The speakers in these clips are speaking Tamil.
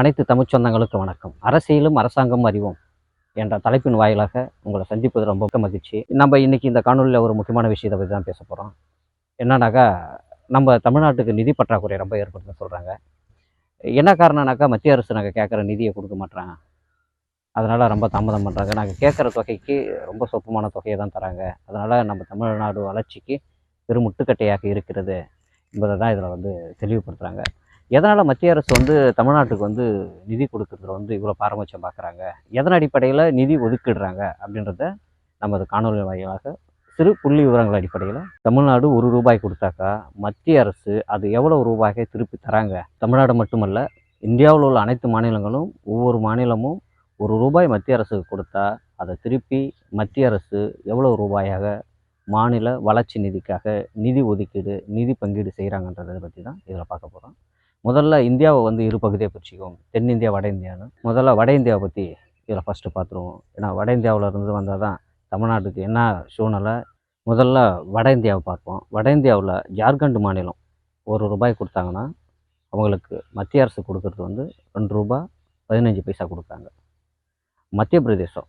அனைத்து தமிழ் சொந்தங்களுக்கு வணக்கம். அரசியலும் அரசாங்கம் அறிவோம் என்ற தலைப்பின் வாயிலாக உங்களை சந்திப்பது ரொம்ப மகிழ்ச்சி. நம்ம இன்றைக்கி இந்த காணொலியில் ஒரு முக்கியமான விஷயத்தை பற்றி தான் பேச போகிறோம் என்னன்னாக்கா நம்ம தமிழ்நாட்டுக்கு நிதி பற்றாக்குறை ரொம்ப ஏற்படுதுன்னு சொல்கிறாங்க என்ன காரணம்னாக்கா மத்திய அரசு நாங்கள் கேட்குற நிதியை கொடுக்க மாட்றாங்க. அதனால் ரொம்ப தாமதம் பண்ணுறாங்க நாங்கள் கேட்குற தொகைக்கு ரொம்ப சொப்பமான தொகையை தான் தராங்க. அதனால் நம்ம தமிழ்நாடு வளர்ச்சிக்கு பெரும் முட்டுக்கட்டையாக இருக்கிறது என்பதை தான் இதில் வந்து தெளிவுபடுத்துகிறாங்க எதனால் மத்திய அரசு வந்து தமிழ்நாட்டுக்கு வந்து நிதி கொடுக்கறதுல வந்து இவ்வளோ பாரபட்சம் பார்க்குறாங்க எதன் அடிப்படையில் நிதி ஒதுக்கிடுறாங்க? அப்படின்றத நமது காணொலி வாயிலாக சிறு புள்ளி விவரங்கள் அடிப்படையில் தமிழ்நாடு ஒரு ரூபாய் கொடுத்தாக்கா மத்திய அரசு அது எவ்வளோ ரூபாயை திருப்பி தராங்க? தமிழ்நாடு மட்டுமல்ல இந்தியாவில் உள்ள அனைத்து மாநிலங்களும் ஒவ்வொரு மாநிலமும் ஒரு ரூபாய் மத்திய அரசுக்கு கொடுத்தா அதை திருப்பி மத்திய அரசு எவ்வளோ ரூபாயாக மாநில வளர்ச்சி நிதிக்காக நிதி ஒதுக்கீடு நிதி பங்கீடு செய்கிறாங்கன்றதை பற்றி தான் இதில் பார்க்க போகிறோம் முதல்ல இந்தியாவை வந்து இரு பகுதியாக பிரிச்சுக்குவோம். தென்னிந்தியா வட இந்தியான்னு. முதல்ல வட இந்தியாவை பற்றி இதில் ஃபஸ்ட்டு பார்த்துருவோம் ஏன்னா வட இந்தியாவில் இருந்து வந்தால் தான் தமிழ்நாட்டுக்கு என்ன சூழ்நிலை முதல்ல வட இந்தியாவை பார்ப்போம். வட இந்தியாவில் ஜார்க்கண்ட் மாநிலம் ஒரு ரூபாய் கொடுத்தாங்கன்னா அவங்களுக்கு மத்திய அரசு கொடுக்கறது வந்து ரெண்டு ரூபாய் பதினஞ்சு பைசா கொடுத்தாங்க மத்திய பிரதேசம்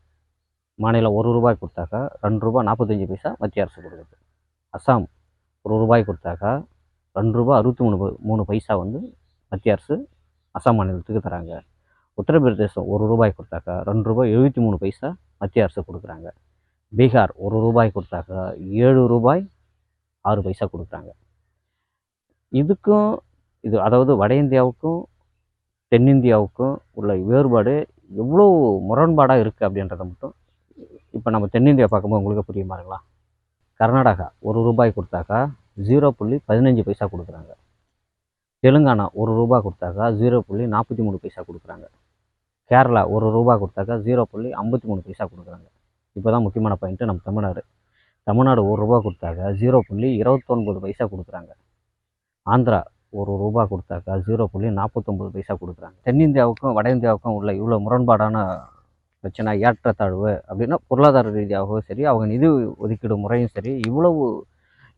மாநிலம் ஒரு ரூபாய் கொடுத்தாக்கா ரெண்டு ரூபாய் நாற்பத்தஞ்சு பைசா மத்திய அரசு கொடுக்குது. அஸ்ஸாம் ஒரு ரூபாய் கொடுத்தாக்கா ரெண்டு ரூபாய் அறுபத்தி மூணு மூணு பைசா வந்து மத்திய அரசு அஸ்ஸாம் மாநிலத்துக்கு தராங்க. உத்தரப்பிரதேசம் ஒரு ரூபாய் கொடுத்தாக்கா ரெண்டு ரூபாய் எழுபத்தி மூணு பைசா மத்திய அரசு கொடுக்குறாங்க. பீகார் ஒரு ரூபாய் கொடுத்தாக்கா ஏழு ரூபாய் ஆறு பைசா கொடுக்குறாங்க. இதுக்கும் இது அதாவது வட இந்தியாவுக்கும் தென்னிந்தியாவுக்கும் உள்ள வேறுபாடு எவ்வளோ முரண்பாடாக இருக்குது அப்படின்றத மட்டும் இப்போ நம்ம தென்னிந்தியா பார்க்கும்போது உங்களுக்கு புரியுமாருங்களா கர்நாடகா ஒரு ரூபாய் கொடுத்தாக்கா ஜீரோ புள்ளி பதினஞ்சு பைசா கொடுக்குறாங்க. தெலுங்கானா ஒரு ரூபாய் கொடுத்தாக்கா ஜீரோ புள்ளி நாற்பத்தி மூணு பைசா கொடுக்குறாங்க. கேரளா ஒரு ரூபா கொடுத்தாக்கா ஜீரோ புள்ளி ஐம்பத்தி மூணு பைசா கொடுக்குறாங்க. இப்போ தான் முக்கியமான பாயிண்ட்டு நம்ம தமிழ்நாடு. தமிழ்நாடு ஒரு ரூபா கொடுத்தாக்கா ஜீரோ புள்ளி இருபத்தொன்பது பைசா கொடுக்குறாங்க. ஆந்திரா ஒரு ரூபா கொடுத்தாக்கா ஜீரோ புள்ளி நாற்பத்தொம்பது பைசா கொடுக்குறாங்க. தென்னிந்தியாவுக்கும் வட இந்தியாவுக்கும் உள்ள இவ்வளோ முரண்பாடான பிரச்சனை ஏற்றத்தாழ்வு அப்படின்னா பொருளாதார ரீதியாகவும் சரி அவங்க நிதி ஒதுக்கீடு முறையும் சரி இவ்வளவு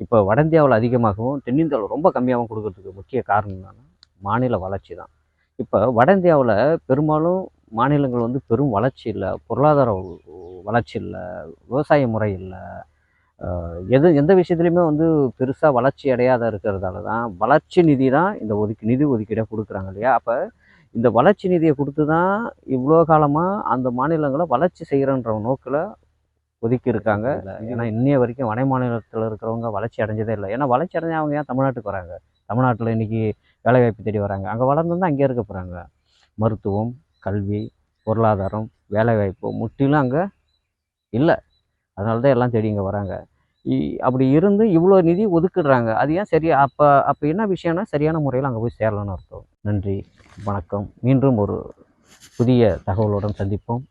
இப்போ வட இந்தியாவில் அதிகமாகவும் தென்னிந்தியாவில் ரொம்ப கம்மியாகவும் கொடுக்கறதுக்கு முக்கிய காரணம் என்னன்னா மாநில வளர்ச்சி தான். இப்போ வட இந்தியாவில் பெரும்பாலும் மாநிலங்கள் வந்து பெரும் வளர்ச்சி இல்லை பொருளாதார வளர்ச்சி இல்லை விவசாய முறை இல்லை. எது எந்த விஷயத்துலையுமே வந்து பெருசாக வளர்ச்சி அடையாத இருக்கிறதால தான் வளர்ச்சி நிதி தான் இந்த ஒதுக்கி நிதி ஒதுக்கீடாக கொடுக்குறாங்க இல்லையா? அப்போ இந்த வளர்ச்சி நிதியை கொடுத்து தான் இவ்வளோ காலமாக அந்த மாநிலங்களை வளர்ச்சி செய்கிறன்ற நோக்கில் ஒதுக்கி இருக்காங்க ஏன்னா இன்னைய வரைக்கும் வட மாநிலத்தில் இருக்கிறவங்க வளர்ச்சி அடைஞ்சதே இல்லை. ஏன்னா வளர்ச்சி அடைஞ்ச அவங்க ஏன் தமிழ்நாட்டுக்கு வராங்க? தமிழ்நாட்டில் இன்றைக்கி வேலைவாய்ப்பு தேடி வராங்க. அங்கே வளர்ந்து அங்கே இருக்க போகிறாங்க மருத்துவம் கல்வி பொருளாதாரம் வேலைவாய்ப்பு முற்றிலும் அங்கே இல்லை. அதனால தான் எல்லாம் தேடி இங்கே வராங்க. இ- அப்படி இருந்து இவ்வளோ நிதி ஒதுக்கிடுறாங்க அது ஏன் சரியா அப்போ அப்போ என்ன விஷயம்னா சரியான முறையில் அங்கே போய் சேரலாம்னு அர்த்தம். நன்றி வணக்கம். மீண்டும் ஒரு புதிய தகவலுடன் சந்திப்போம்.